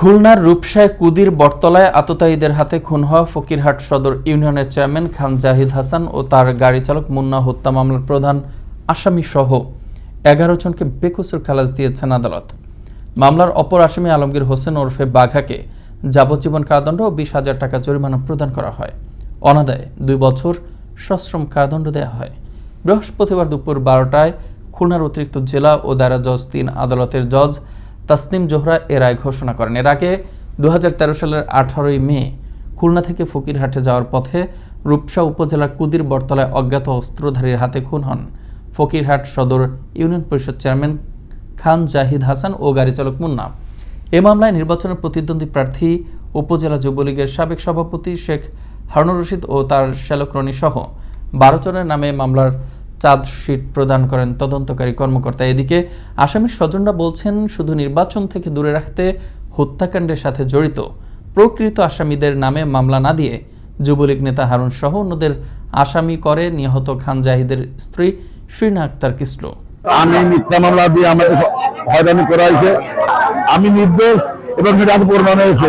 খুলনার রূপসায় কুদির বটতলায় আততায়ীদের হাতে খুন হওয়া ফকিরহাট সদর ইউনিয়নের চেয়ারম্যান খান জাহিদ হাসান ও তার গাড়ি চালক মুন্না হত্যা মামলার প্রধান আসামি সহ এগারো জনকে বেকসুর খালাস দিয়েছেন আদালত। মামলার অপর আসামি আলমগীর হোসেন ওরফে বাঘাকে যাবজ্জীবন কারাদণ্ড ও বিশ হাজার টাকা জরিমানা প্রদান করা হয়। অনাদায়ে দুই বছর সশ্রম কারাদণ্ড দেওয়া হয়। বৃহস্পতিবার দুপুর বারোটায় খুলনার অতিরিক্ত জেলা ও দায়রা জজ তিন আদালতের জজ তাসনিম জোহরা এ রায় ঘোষণা করেন। এর আগে দুহাজার তেরো সালের আঠারোই মে খুলনা থেকে ফকিরহাটে যাওয়ার পথে রূপসা উপজেলার কুদির বটতলায় অজ্ঞাত অস্ত্রধারীর হাতে খুন হন। ফকিরহাট সদর ইউনিয়ন পরিষদ চেয়ারম্যান খান জাহিদ হাসান ও গাড়ি চালক মুন্না। এ মামলায় নির্বাচনের প্রতিদ্বন্দ্বী প্রার্থী উপজেলা যুবলীগের সাবেক সভাপতি শেখ হারুনুর রশিদ ও তার শ্যালকরণী সহ বারো জনের নামে মামলার চার্জশিট প্রদান করেন তদন্তকারী কর্মকর্তা। এদিকে আসামির স্বজনরা বলছেন, শুধু নির্বাচন থেকে দূরে রাখতে হত্যাকাণ্ডের সাথে জড়িত। প্রকৃত আসামিদের নামে মামলা না দিয়ে যুবলীগ নেতা হারুন সহ অন্যদের আসামি করে নিহত খান জাহিদের স্ত্রী শ্রীনা আক্তার কিসলু। আমি মিথ্যা মামলা দিয়ে আমাকে হয়রানি করা হয়েছে। আমি নির্দোষ এবং এটা প্রমাণ হয়েছে।